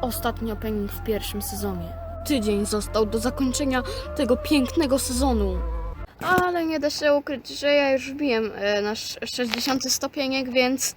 ostatni opening w pierwszym sezonie. Tydzień został do zakończenia tego pięknego sezonu. Ale nie da się ukryć, że ja już wbiłem e, nasz 60 stopieniek, więc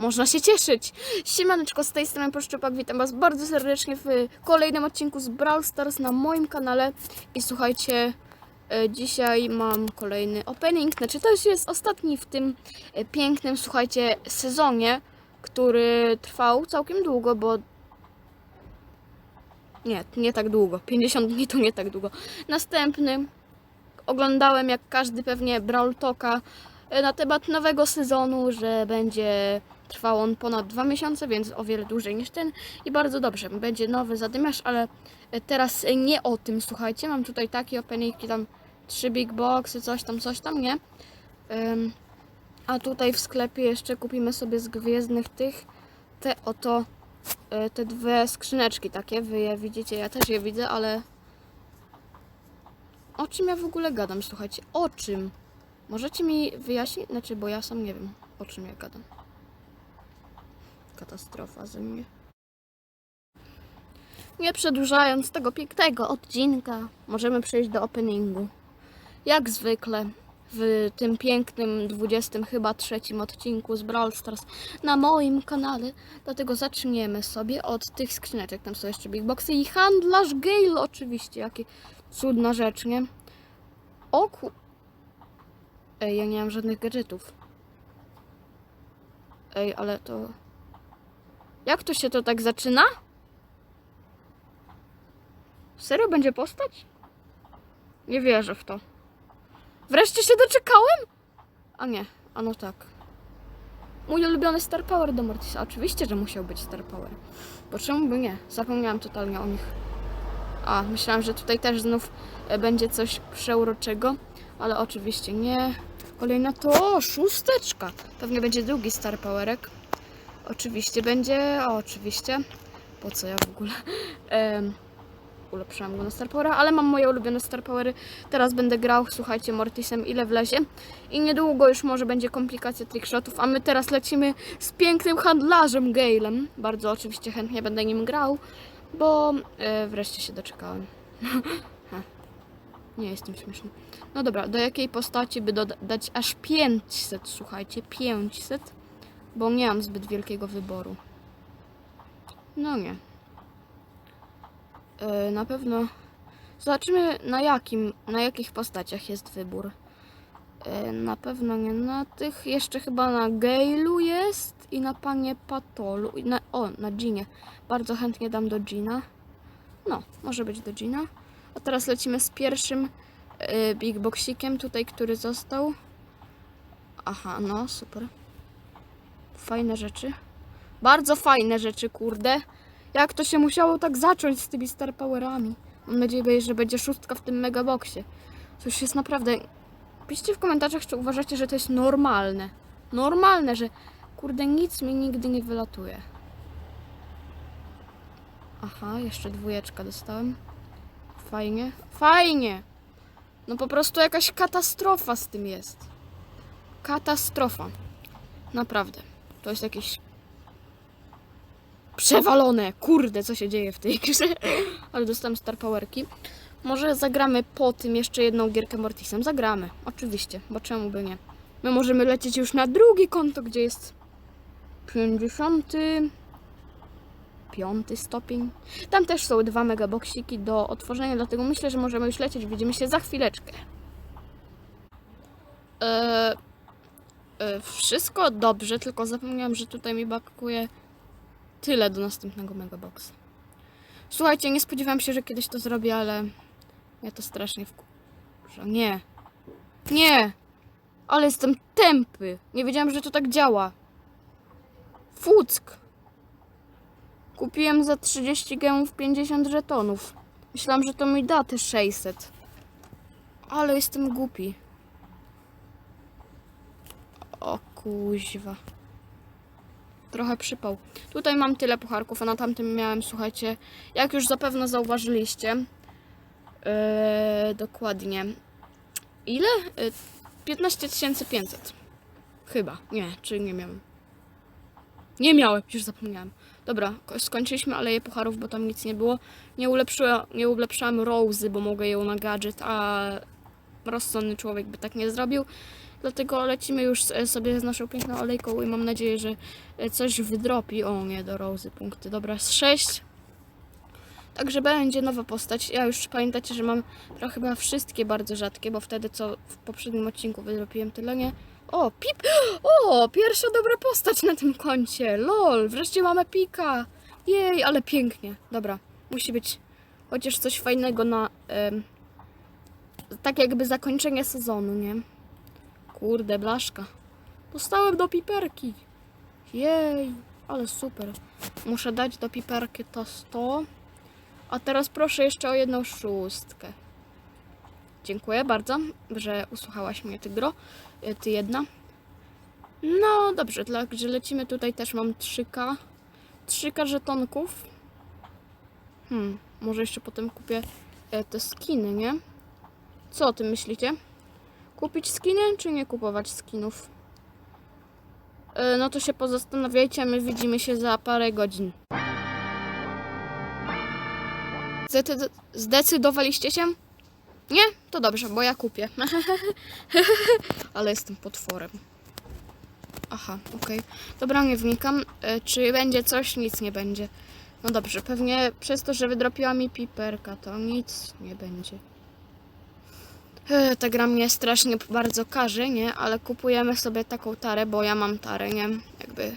można się cieszyć. Siemaneczko, z tej strony Poszczupak, witam Was bardzo serdecznie w kolejnym odcinku z Brawl Stars na moim kanale. I słuchajcie, e, dzisiaj mam kolejny opening, znaczy to już jest ostatni w tym e, pięknym, słuchajcie, sezonie, który trwał całkiem długo, bo nie, nie tak długo. 50 dni to nie tak długo. Następny oglądałem jak każdy pewnie Brawl Talka e, na temat nowego sezonu, że będzie trwał on ponad dwa miesiące, więc o wiele dłużej niż ten i bardzo dobrze. Będzie nowy zadymiarz, ale e, teraz nie o tym, słuchajcie. Mam tutaj takie openingki, tam trzy big boxy, coś tam, coś tam, nie? Ym, a tutaj w sklepie jeszcze kupimy sobie z gwiezdnych tych te oto e, te dwie skrzyneczki takie, wy je widzicie, ja też je widzę, ale o czym ja w ogóle gadam, słuchajcie, o czym? Możecie mi wyjaśnić? Znaczy, bo ja sam nie wiem, o czym ja gadam. Katastrofa ze mnie. Nie przedłużając tego pięknego odcinka, możemy przejść do openingu. Jak zwykle w tym pięknym 20 chyba trzecim odcinku z Brawl Stars na moim kanale. Dlatego zaczniemy sobie od tych skrzyneczek. Tam są jeszcze big boxy i handlarz Gale oczywiście. Jakie cudna rzecz, nie? O ku... Ej, ja nie mam żadnych gadżetów. Ej, ale to... Jak to się to tak zaczyna? Serio będzie postać? Nie wierzę w to. Wreszcie się doczekałem? A nie, a no tak. Mój ulubiony Star Power do Mortisa. Oczywiście, że musiał być Star Power. Bo czemu by nie? Zapomniałam totalnie o nich. A, myślałam, że tutaj też znów e, będzie coś przeuroczego, ale oczywiście nie. Kolejna to szósteczka. Pewnie będzie drugi Star Powerek. Oczywiście będzie, o, oczywiście. Po co ja w ogóle? ulepszyłam go na Star Powera, ale mam moje ulubione Star Powery. Teraz będę grał, słuchajcie, Mortisem ile wlezie. I niedługo już może będzie komplikacja trickshotów, a my teraz lecimy z pięknym handlarzem Galem. Bardzo oczywiście chętnie będę nim grał, bo e, wreszcie się doczekałem. Nie jestem śmieszny. No dobra, do jakiej postaci by dodać aż 500, słuchajcie, 500? Bo nie mam zbyt wielkiego wyboru. No nie. E, na pewno. Zobaczymy na jakim, na jakich postaciach jest wybór. E, na pewno nie na tych. Jeszcze chyba na Gailu jest i na panie Patolu. Na, o, na Ginie. Bardzo chętnie dam do Gina. No, może być do Gina. A teraz lecimy z pierwszym e, Big Boxikiem tutaj, który został. Aha, no, super. Fajne rzeczy. Bardzo fajne rzeczy, kurde. Jak to się musiało tak zacząć z tymi Star Powerami? Mam nadzieję, że będzie szóstka w tym megaboxie. Już jest naprawdę... Piszcie w komentarzach, czy uważacie, że to jest normalne. Normalne, że kurde nic mi nigdy nie wylatuje. Aha, jeszcze dwójeczka dostałem. Fajnie. Fajnie! No po prostu jakaś katastrofa z tym jest. Katastrofa. Naprawdę. To jest jakieś przewalone. Kurde, co się dzieje w tej grze. Ale dostałem Star Powerki. Może zagramy po tym jeszcze jedną gierkę Mortisem. Zagramy, oczywiście, bo czemu by nie. My możemy lecieć już na drugie konto, gdzie jest 55 stopień. Tam też są dwa megaboksiki do otworzenia, dlatego myślę, że możemy już lecieć. Widzimy się za chwileczkę. Eee, e, wszystko dobrze, tylko zapomniałam, że tutaj mi brakuje tyle do następnego megaboxa. Słuchajcie, nie spodziewałam się, że kiedyś to zrobię, ale ja to strasznie wkurzę. Nie. Nie! Ale jestem tępy. Nie wiedziałam, że to tak działa. Fuck. Kupiłem za 30 gemów 50 żetonów. Myślałam, że to mi da te 600. Ale jestem głupi. O kuźwa trochę przypał. Tutaj mam tyle pucharków, a na tamtym miałem, słuchajcie, jak już zapewne zauważyliście, yy, dokładnie, ile? Yy, 15 500. Chyba, nie, czy nie miałem. Nie miałem, już zapomniałem. Dobra, ko- skończyliśmy aleję pucharów, bo tam nic nie było. Nie, ulepszyła, nie ulepszałem Rose'y, bo mogę ją na gadżet, a rozsądny człowiek by tak nie zrobił. Dlatego lecimy już e, sobie z naszą piękną olejką i mam nadzieję, że e, coś wydropi. O nie, do Rose'y punkty. Dobra, z 6. Także będzie nowa postać. Ja już pamiętacie, że mam trochę chyba wszystkie bardzo rzadkie, bo wtedy co w poprzednim odcinku wydropiłem tyle, nie? O, Pip! O, pierwsza dobra postać na tym koncie. Lol, wreszcie mamy Pika. Jej, ale pięknie. Dobra, musi być chociaż coś fajnego na tak jakby zakończenie sezonu, nie? Kurde, blaszka. Dostałem do piperki. Jej, ale super. Muszę dać do piperki to 100. A teraz proszę jeszcze o jedną szóstkę. Dziękuję bardzo, że usłuchałaś mnie, Tygro. E, Ty jedna. No dobrze, także lecimy tutaj też mam 3K. 3K żetonków. Hmm, może jeszcze potem kupię e, te skiny, nie? Co o tym myślicie? Kupić skiny, czy nie kupować skinów? E, No to się pozastanawiajcie, my widzimy się za parę godzin. Zdecy- Zdecydowaliście się? Nie? To dobrze, bo ja kupię. Ale jestem potworem. Aha, okej. Dobra, nie wnikam. E, czy będzie coś? Nic nie będzie. No dobrze, pewnie przez to, że wydropiła mi piperka, to nic nie będzie. Ta gra mnie strasznie bardzo każe, nie? Ale kupujemy sobie taką tarę, bo ja mam tarę, nie? Jakby,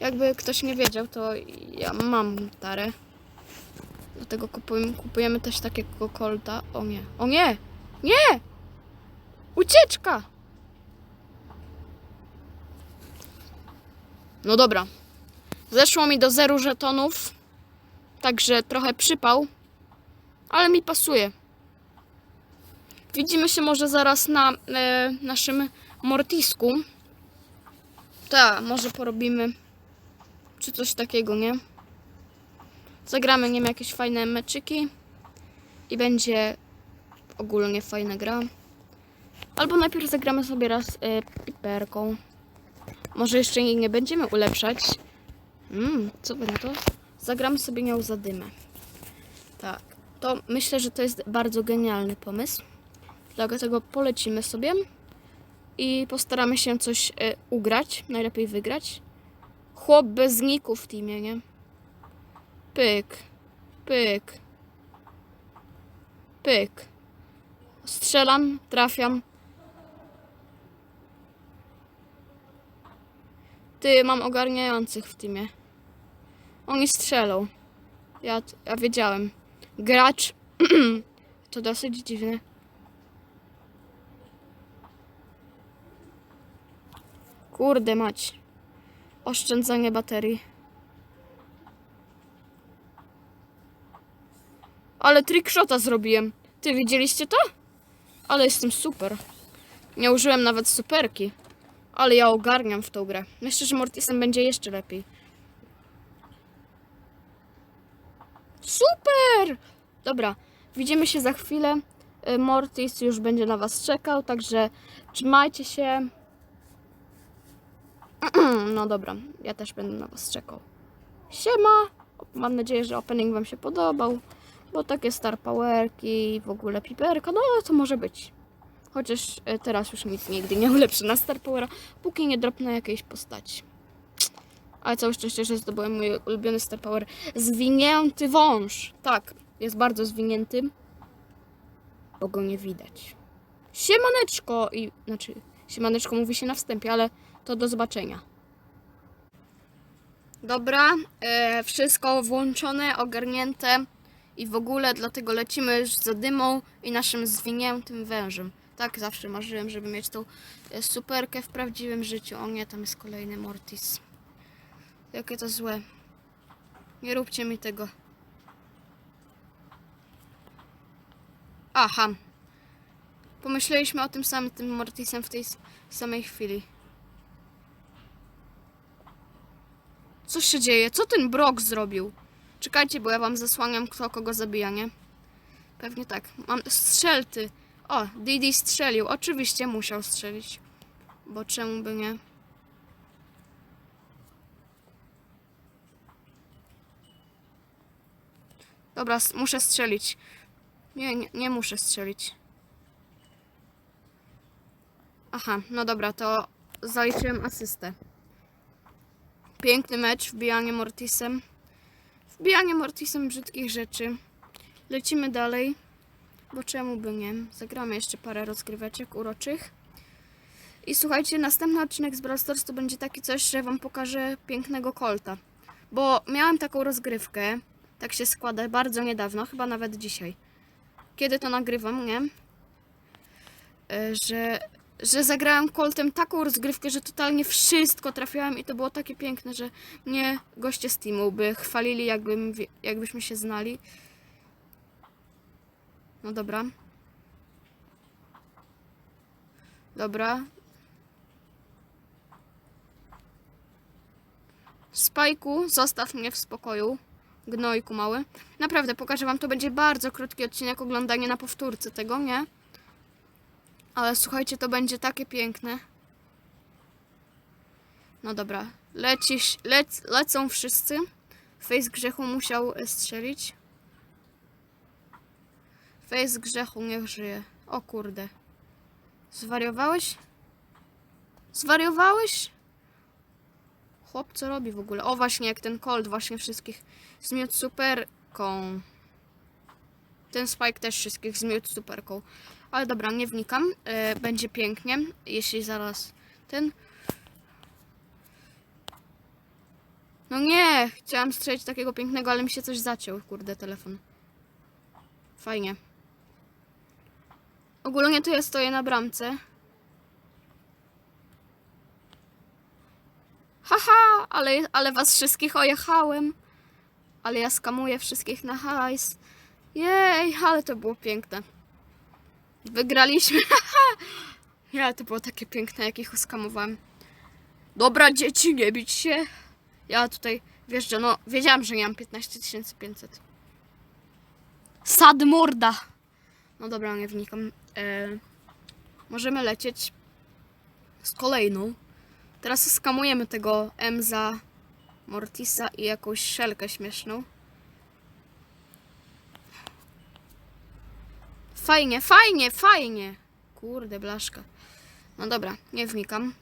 jakby ktoś nie wiedział, to ja mam tarę. Dlatego kupujemy, kupujemy też takiego kolta. O nie. O nie! Nie! Ucieczka! No dobra. Zeszło mi do zero żetonów. Także trochę przypał. Ale mi pasuje. Widzimy się może zaraz na e, naszym mortisku. Tak, może porobimy. Czy coś takiego, nie? Zagramy, nie wiem, jakieś fajne meczyki i będzie ogólnie fajna gra. Albo najpierw zagramy sobie raz y, piperką. Może jeszcze jej nie będziemy ulepszać. Mm, co by na to? Zagramy sobie nią za dymę. Tak. To myślę, że to jest bardzo genialny pomysł. Dlatego polecimy sobie i postaramy się coś y, ugrać. Najlepiej wygrać. Chłop bez niku w teamie, nie? Pyk, pyk, pyk. Strzelam, trafiam. Ty, mam ogarniających w teamie. Oni strzelą. Ja, ja wiedziałem. Gracz. to dosyć dziwne. Kurde mać. Oszczędzanie baterii. Ale trickshota zrobiłem. Ty widzieliście to? Ale jestem super. Nie użyłem nawet superki. Ale ja ogarniam w tą grę. Myślę, że Mortisem będzie jeszcze lepiej. Super! Dobra, widzimy się za chwilę. Y, Mortis już będzie na Was czekał, także trzymajcie się. No dobra, ja też będę na Was czekał. Siema! Mam nadzieję, że opening Wam się podobał. Bo takie Star Powerki, w ogóle piperka, no to może być. Chociaż e, teraz już nic nigdy nie ulepszę na Star Powera, póki nie dropnę jakiejś postaci. Ale całe szczęście, że zdobyłem mój ulubiony Star Power. Zwinięty wąż. Tak, jest bardzo zwinięty. Bo go nie widać. Siemaneczko i... Znaczy, siemaneczko mówi się na wstępie, ale to do zobaczenia. Dobra, e, wszystko włączone, ogarnięte i w ogóle dlatego lecimy za dymą i naszym zwiniętym wężem. Tak zawsze marzyłem, żeby mieć tą e, superkę w prawdziwym życiu. O nie, tam jest kolejny Mortis. Jakie to złe. Nie róbcie mi tego. Aha. Pomyśleliśmy o tym samym tym Mortisem w tej samej chwili. Co się dzieje? Co ten Brok zrobił? Czekajcie, bo ja wam zasłaniam, kto kogo zabija, nie? Pewnie tak. Mam strzelty. O, Didi strzelił. Oczywiście musiał strzelić. Bo czemu by nie? Dobra, muszę strzelić. Nie, nie, nie muszę strzelić. Aha, no dobra, to zaliczyłem asystę. Piękny mecz, wbijanie Mortisem. Wbijanie Mortisem brzydkich rzeczy. Lecimy dalej. Bo czemu by nie? Zagramy jeszcze parę rozgryweczek uroczych. I słuchajcie, następny odcinek z Brawl Stars to będzie taki coś, że wam pokażę pięknego Colta. Bo miałem taką rozgrywkę, tak się składa, bardzo niedawno, chyba nawet dzisiaj. Kiedy to nagrywam, nie? E, Że, że zagrałem Coltem taką rozgrywkę, że totalnie wszystko trafiałem i to było takie piękne, że mnie goście z teamu by chwalili, jakbym, jakbyśmy się znali. No dobra. Dobra. Spajku, zostaw mnie w spokoju. Gnojku mały. Naprawdę, pokażę wam, to będzie bardzo krótki odcinek, oglądanie na powtórce tego, nie? Ale słuchajcie, to będzie takie piękne. No dobra, lecisz, lec, lecą wszyscy. Face grzechu musiał e, strzelić. Face grzechu niech żyje. O kurde. Zwariowałeś? Zwariowałeś? Chłop co robi w ogóle? O właśnie, jak ten Colt właśnie wszystkich zmiótł superką. Ten Spike też wszystkich zmiótł superką. Ale dobra, nie wnikam. E, będzie pięknie, jeśli zaraz ten... No nie! Chciałam strzelić takiego pięknego, ale mi się coś zaciął, kurde, telefon. Fajnie. Ogólnie to ja stoję na bramce. Haha, ale, ale was wszystkich ojechałem. Ale ja skamuję wszystkich na hajs. Jej, ale to było piękne. Wygraliśmy. ja, to było takie piękne, jak ich oskamowałem. Dobra, dzieci, nie bić się. Ja tutaj wjeżdżam, no wiedziałam, że nie mam 15 500. Sad morda. No dobra, nie wnikam. E, możemy lecieć z kolejną. Teraz skamujemy tego Emza, Mortisa i jakąś szelkę śmieszną. Fajnie, fajnie, fajnie. Kurde, blaszka. No dobra, nie wnikam.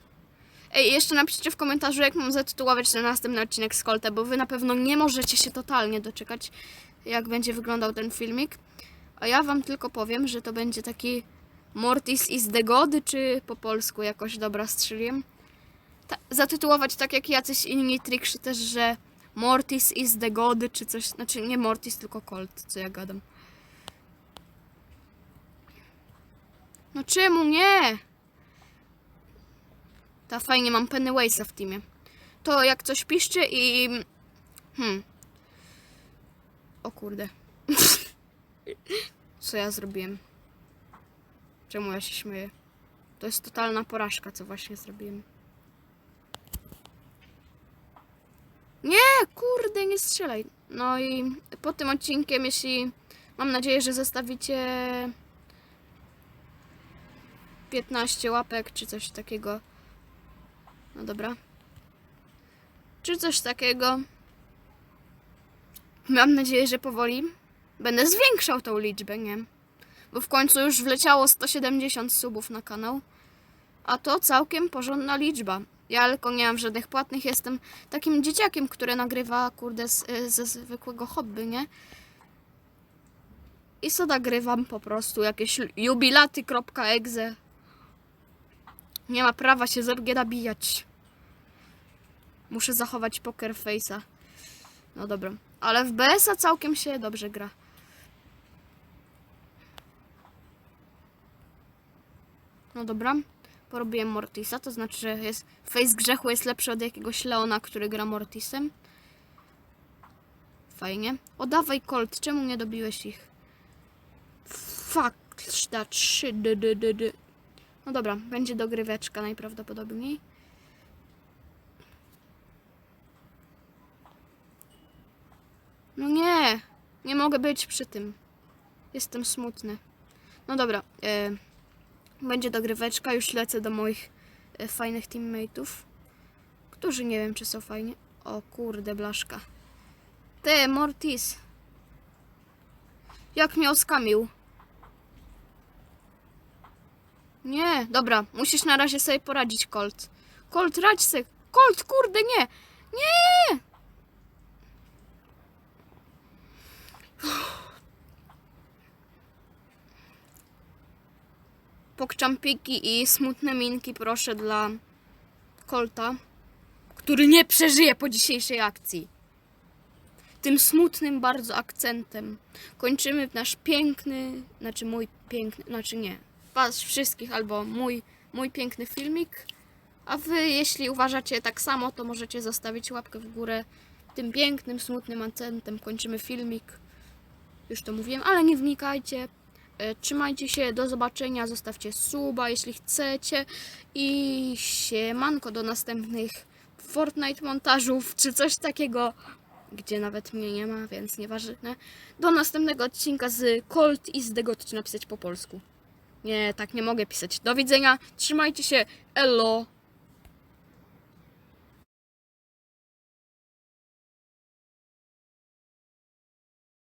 Ej, jeszcze napiszcie w komentarzu, jak mam zatytułować ten następny odcinek z Colta, bo wy na pewno nie możecie się totalnie doczekać, jak będzie wyglądał ten filmik. A ja wam tylko powiem, że to będzie taki Mortis is the God, czy po polsku jakoś dobra strzeliłem. Ta, zatytułować tak jak jacyś inni trickszy też, że Mortis is the God, czy coś, znaczy nie Mortis, tylko Colt, co ja gadam. No czemu nie? Ta fajnie, mam Pennywase'a w teamie. To jak coś piszcie i... Hmm. O kurde. Co ja zrobiłem? Czemu ja się śmieję? To jest totalna porażka, co właśnie zrobiłem. Nie, kurde, nie strzelaj. No i po tym odcinkiem, jeśli mam nadzieję, że zostawicie 15 łapek czy coś takiego. No dobra. Czy coś takiego. Mam nadzieję, że powoli będę zwiększał tą liczbę, nie? Bo w końcu już wleciało 170 subów na kanał. A to całkiem porządna liczba. Ja tylko nie mam żadnych płatnych, jestem takim dzieciakiem, który nagrywa, kurde, z, y, ze zwykłego hobby, nie? I co nagrywam po prostu, jakieś jubilaty.exe. Nie ma prawa się ze mnie nabijać. Muszę zachować poker face'a. No dobra. Ale w BS-a całkiem się dobrze gra. No dobra. Porobiłem Mortisa, to znaczy, że jest face grzechu jest lepszy od jakiegoś Leona, który gra Mortisem. Fajnie. O, dawaj Colt, czemu nie dobiłeś ich? Fuck, dy, dy. No dobra, będzie dogryweczka najprawdopodobniej. No nie, nie mogę być przy tym. Jestem smutny. No dobra, e, będzie dogryweczka, już lecę do moich e, fajnych teammateów, którzy nie wiem, czy są fajni. O kurde, blaszka. Ty, Mortis. Jak mnie oskamił. Nie, dobra, musisz na razie sobie poradzić, Colt. Colt, radź se. Colt, kurde, nie! Nie! Pokczampiki i smutne minki proszę dla Colta, który nie przeżyje po dzisiejszej akcji. Tym smutnym bardzo akcentem kończymy nasz piękny, znaczy mój piękny, znaczy nie, was wszystkich albo mój, mój piękny filmik. A wy, jeśli uważacie tak samo, to możecie zostawić łapkę w górę. Tym pięknym, smutnym akcentem kończymy filmik. Już to mówiłem, ale nie wnikajcie. E, Trzymajcie się, do zobaczenia, zostawcie suba, jeśli chcecie. I siemanko do następnych Fortnite montażów, czy coś takiego, gdzie nawet mnie nie ma, więc nieważne. Do następnego odcinka z Colt i z Dego, to czy napisać po polsku. Nie, tak nie mogę pisać. Do widzenia, trzymajcie się, elo!